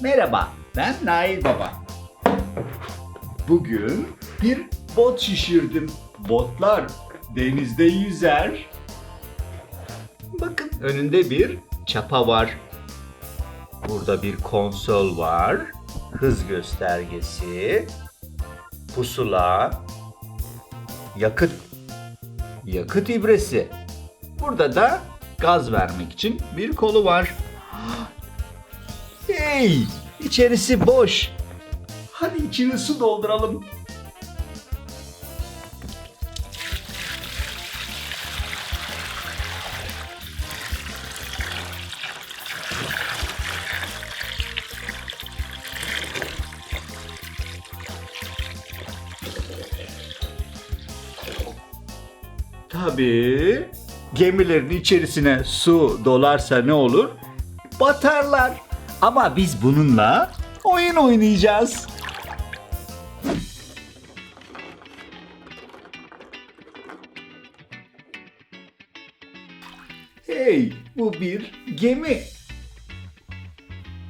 Merhaba, ben Nail Baba. Bugün bir bot şişirdim. Botlar denizde yüzer. Bakın önünde bir çapa var. Burada bir konsol var. Hız göstergesi. Pusula. Yakıt. Yakıt ibresi. Burada da gaz vermek için bir kolu var. Hey! İçerisi boş. Hadi içine su dolduralım. Tabii gemilerin içerisine su dolarsa ne olur? Batarlar. Ama biz bununla oyun oynayacağız. Hey, bu bir gemi.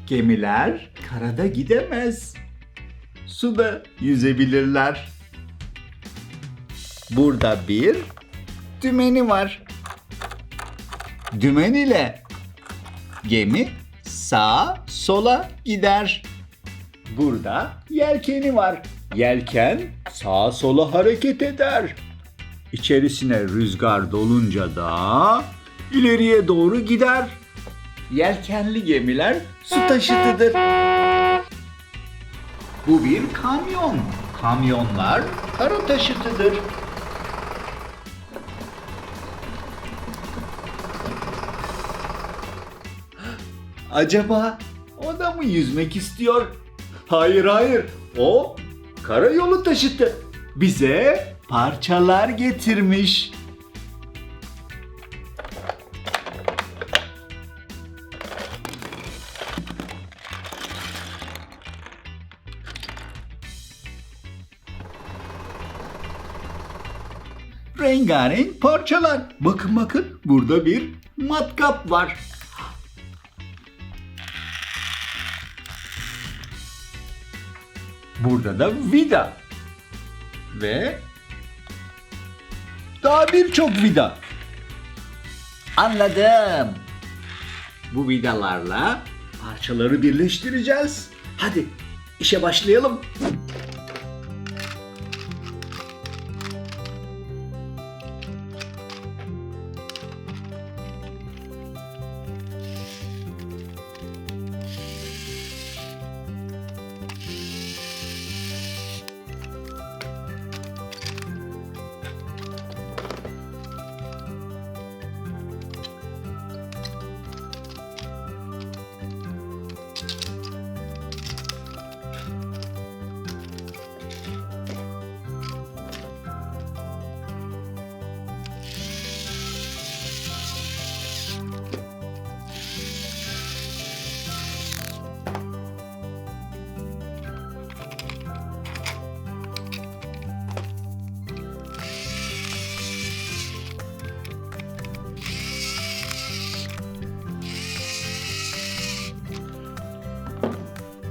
Gemiler karada gidemez. Suda yüzebilirler. Burada bir dümeni var. Dümen ile gemi sağa sola gider. Burada yelkeni var. Yelken sağa sola hareket eder. İçerisine rüzgar dolunca da ileriye doğru gider. Yelkenli gemiler su taşıtıdır. Bu bir kamyon. Kamyonlar kara taşıtıdır. Acaba o da mı yüzmek istiyor? Hayır hayır. O karayolu taşıtı. Bize parçalar getirmiş. Rengarenk parçalar. Bakın bakın burada bir matkap var. Burada da vida. Ve daha birçok vida. Anladım. Bu vidalarla parçaları birleştireceğiz. Hadi işe başlayalım.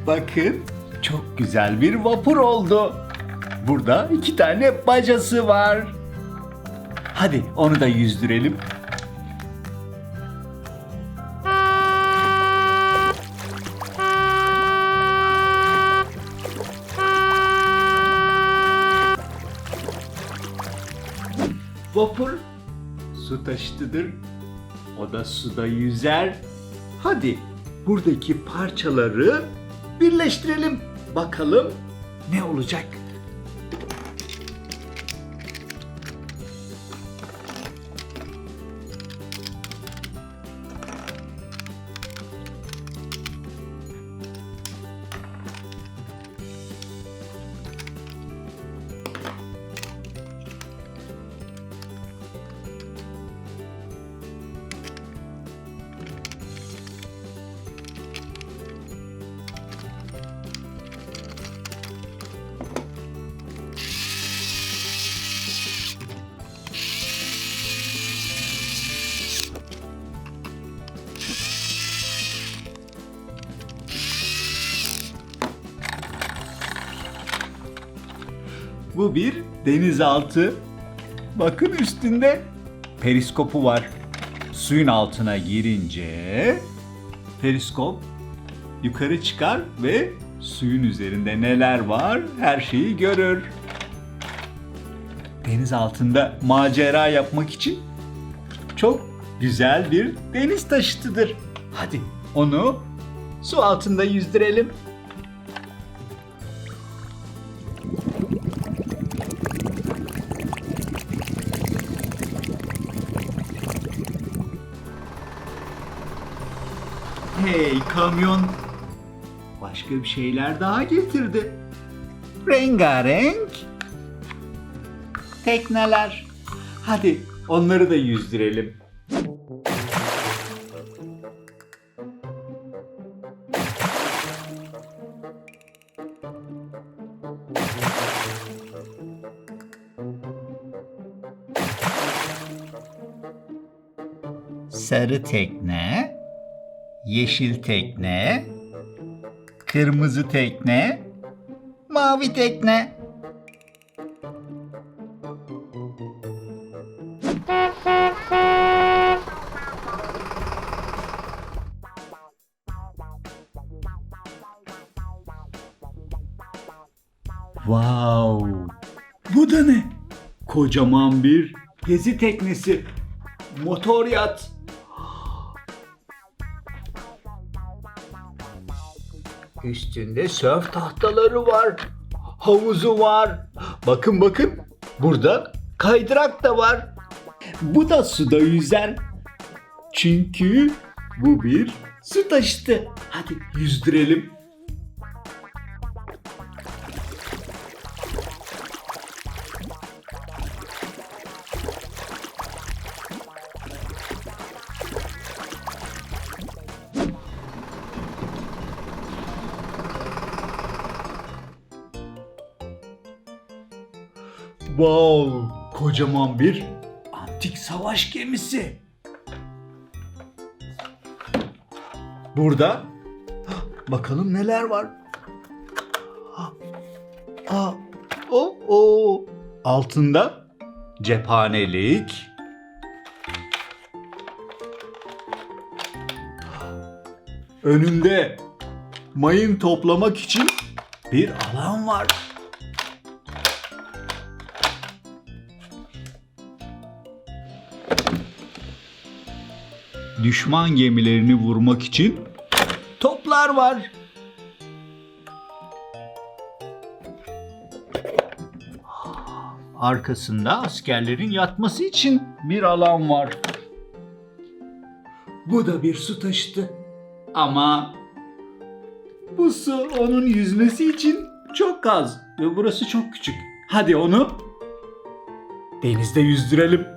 Bakın çok güzel bir vapur oldu. Burada iki tane bacası var. Hadi onu da yüzdürelim. Vapur su taşıtıdır. O da suda yüzer. Hadi buradaki parçaları birleştirelim. Bakalım ne olacak? Bu bir denizaltı. Bakın üstünde periskopu var. Suyun altına girince periskop yukarı çıkar ve suyun üzerinde neler var her şeyi görür. Deniz altında macera yapmak için çok güzel bir deniz taşıtıdır. Hadi onu su altında yüzdürelim. Kamyon. Başka bir şeyler daha getirdi. Rengarenk. Tekneler. Hadi onları da yüzdürelim. Sarı tekne, yeşil tekne, kırmızı tekne, mavi tekne. Wow! Bu da ne? Kocaman bir gezi teknesi. Motor yat. Üstünde sörf tahtaları var. Havuzu var. Bakın bakın. Burada kaydırak da var. Bu da suda yüzer. Çünkü bu bir su taşıtı. Hadi yüzdürelim. Wow, kocaman bir antik savaş gemisi. Burada Hah, bakalım neler var. Aa, o o altında cephanelik. Önünde mayın toplamak için bir alan var. Düşman gemilerini vurmak için toplar var. Arkasında askerlerin yatması için bir alan var. Bu da bir su taşıtı. Ama bu su onun yüzmesi için çok az ve burası çok küçük. Hadi onu denizde yüzdürelim.